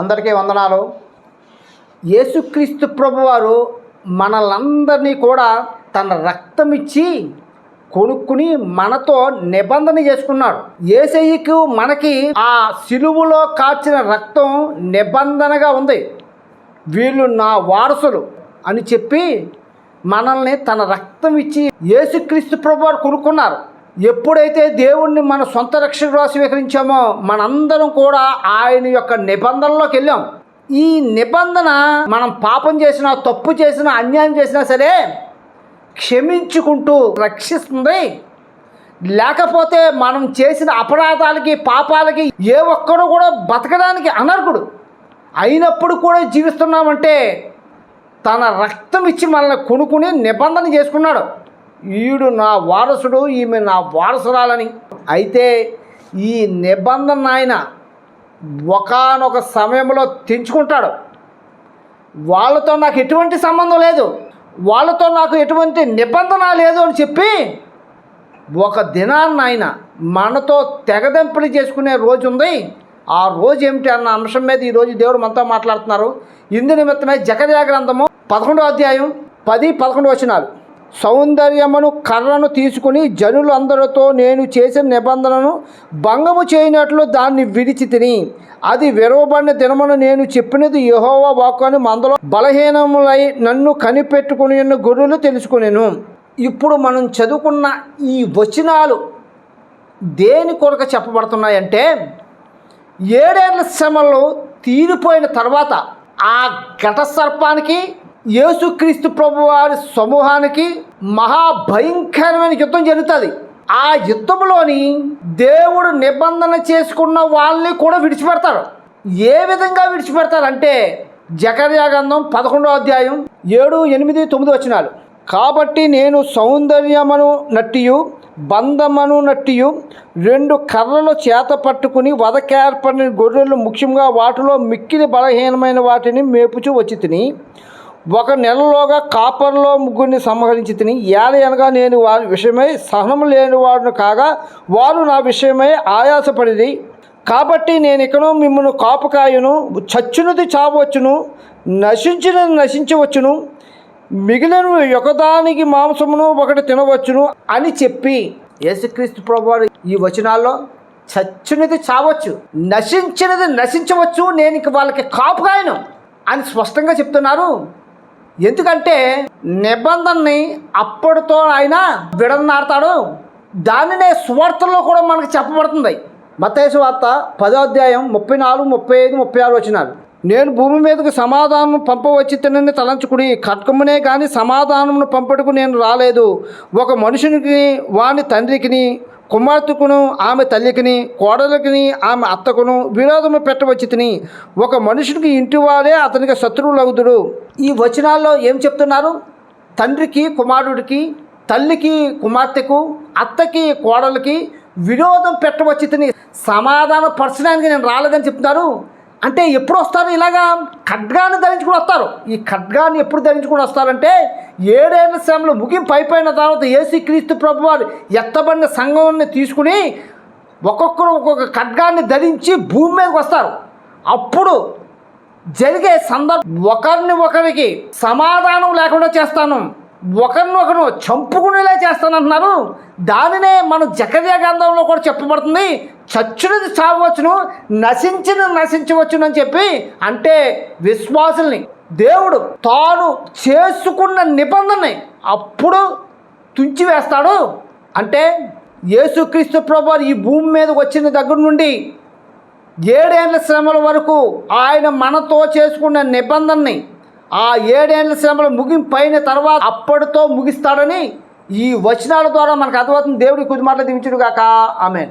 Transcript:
అందరికీ వందనాలు. యేసుక్రీస్తు ప్రభువారు మనలందరినీ కూడా తన రక్తం ఇచ్చి కొనుక్కుని మనతో నిబంధన చేసుకున్నాడు. ఏసయ్యకు మనకి ఆ సిలువులో కాచిన రక్తం నిబంధనగా ఉంది. వీళ్ళు నా వారసులు అని చెప్పి మనల్ని తన రక్తం ఇచ్చి యేసుక్రీస్తు ప్రభువారు కొనుక్కున్నారు. ఎప్పుడైతే దేవుణ్ణి మన సొంత రక్షకుడుగా స్వీకరించామో మనందరం కూడా ఆయన యొక్క నిబంధనలోకి వెళ్ళాం. ఈ నిబంధన మనం పాపం చేసినా తప్పు చేసినా అన్యాయం చేసినా సరే క్షమించుకుంటూ రక్షిస్తుంది. లేకపోతే మనం చేసిన అపరాధాలకి పాపాలకి ఏ ఒక్కడు కూడా బతకడానికి అనర్హుడు. అయినప్పుడు కూడా జీవిస్తున్నామంటే తన రక్తం ఇచ్చి మనల్ని కొనుక్కుని నిబంధన చేసుకున్నాడు. ఈడు నా వారసుడు ఈమె నా వారసురాలని. అయితే ఈ నిబంధన ఆయన ఒకానొక సమయంలో తెంచుకుంటాడు. వాళ్ళతో నాకు ఎటువంటి సంబంధం లేదు. వాళ్ళతో నాకు ఎటువంటి నిబంధన లేదు అని చెప్పి ఒక దినాన్ని ఆయన మనతో తెగదెంపులు చేసుకునే రోజు ఉంది. ఆ రోజు ఏమిటి అన్న అంశం మీద ఈరోజు దేవుడు మనతో మాట్లాడుతున్నారు. ఇందు నిమిత్తమే జగదయా గ్రంథము పదకొండో అధ్యాయం పది పదకొండు వచనాలు. సౌందర్యమును కర్రను తీసుకుని జనులందరితో నేను చేసిన నిబంధనను భంగము చేయనట్లు దాన్ని విడిచి తిని అది విరవబడిన దినమున నేను చెప్పినది యహోవా వాక్కు మందలో బలహీనములై నన్ను కనిపెట్టుకుని ఉన్న గొర్రెలు తెలుసుకునేను. ఇప్పుడు మనం చదువుకున్న ఈ వచనాలు దేని కొరకు చెప్పబడుతున్నాయంటే ఏడేళ్ళ శ్రమలు తీరిపోయిన తర్వాత ఆ ఘట సర్పానికి యేసుక్రీస్తు ప్రభువారి సమూహానికి మహాభయంకరమైన యుద్ధం జరుగుతుంది. ఆ యుద్ధంలోని దేవుడు నిబంధన చేసుకున్న వాళ్ళని కూడా విడిచిపెడతారు. ఏ విధంగా విడిచిపెడతారంటే జకర్యాగంధం పదకొండో అధ్యాయం ఏడు ఎనిమిది తొమ్మిది వచ్చినాలు కాబట్టి నేను సౌందర్యమను నట్టియు బంధమను నట్టియు రెండు కర్రలు చేత పట్టుకుని వదకేర్పడిన గొర్రెలు ముఖ్యంగా వాటిలో మిక్కిలి బలహీనమైన వాటిని మేపుచూ వచ్చి తిని ఒక నెలలోగా కాపర్లో ముగ్గురిని సంహరించి తిని ఏలయనగా అనగా నేను వారి విషయమై సహనం లేని వాడును కాగా వారు నా విషయమై ఆయాసపడిది కాబట్టి నేను ఇకను మిమ్మల్ని కాపుకాయను చచ్చునది చావచ్చును నశించినది నశించవచ్చును మిగిలిన ఒకదానికి మాంసమును ఒకటి తినవచ్చును అని చెప్పి యేసుక్రీస్తు ప్రభువారు ఈ వచనాల్లో చచ్చినది చావచ్చు నశించినది నశించవచ్చు నేను ఇంక వాళ్ళకి కాపుకాయను అని స్పష్టంగా చెప్తున్నారు. ఎందుకంటే నిబంధనని అప్పటితో ఆయన విడనాడతాడు. దానినే సువార్తల్లో కూడా మనకు చెప్పబడుతుంది. మతేసు వార్త పదో అధ్యాయం ముప్పై నాలుగు ముప్పై ఐదు ముప్పై ఆరు వచ్చినారు నేను భూమి మీదకు సమాధానం పంపవచ్చి తినని తలంచుకుని ఖడ్గమునే కానీ సమాధానమును పంపటకు నేను రాలేదు. ఒక మనుషునికి వాని తండ్రికిని కుమార్తెకును ఆమె తల్లికిని కోడలికిని ఆమె అత్తకును విరోధము పెట్టవచ్చి తిని ఒక మనుషునికి ఇంటివాడే అతనికి శత్రువులవుతుడు ఈ వచనాల్లో ఏం చెప్తున్నారు? తండ్రికి కుమారుడికి తల్లికి కుమార్తెకు అత్తకి కోడలికి వినోదం పెట్టవచ్చి తిని పరచడానికి నేను రాలేదని చెప్తున్నారు. అంటే ఎప్పుడు వస్తారు ఇలాగా? ఖడ్గాన్ని ధరించుకుని వస్తారు. ఈ ఖడ్గాన్ని ఎప్పుడు ధరించుకుని వస్తారంటే ఏడేళ్ళ శ్రమలు ముగింపు అయిపోయిన తర్వాత ఏసుక్రీస్తు ప్రభు వారు ఎత్తబడిన సంఘాన్ని తీసుకుని ఒక్కొక్కరు ఒక్కొక్క ఖడ్గాన్ని ధరించి భూమి మీదకి వస్తారు. అప్పుడు జరిగే సందర్భం ఒకరిని ఒకరికి సమాధానం లేకుండా చేస్తాను. ఒకరిని ఒకరు చంపుకునేలా చేస్తానంటున్నారు. దానినే మనం జకర్య గ్రంథంలో కూడా చెప్పబడుతుంది. చచ్చునది చావచ్చును నశించిన నశించవచ్చును అని చెప్పి అంటే విశ్వాసుల్ని. దేవుడు తాను చేసుకున్న నిబంధనని అప్పుడు తుంచివేస్తాడు. అంటే యేసుక్రీస్తు ప్రభు ఈ భూమి మీదకి వచ్చిన దగ్గర నుండి ఏడేళ్ళ శ్రమల వరకు ఆయన మనతో చేసుకున్న నిబంధనని ఆ ఏడేళ్ళ శ్రమలు ముగింపైన తర్వాత అప్పటితో ముగిస్తాడని ఈ వచనాల ద్వారా మనకు అర్థమవుతుంది. దేవుడి కుదిమాటలు దించుడుగాక ఆమె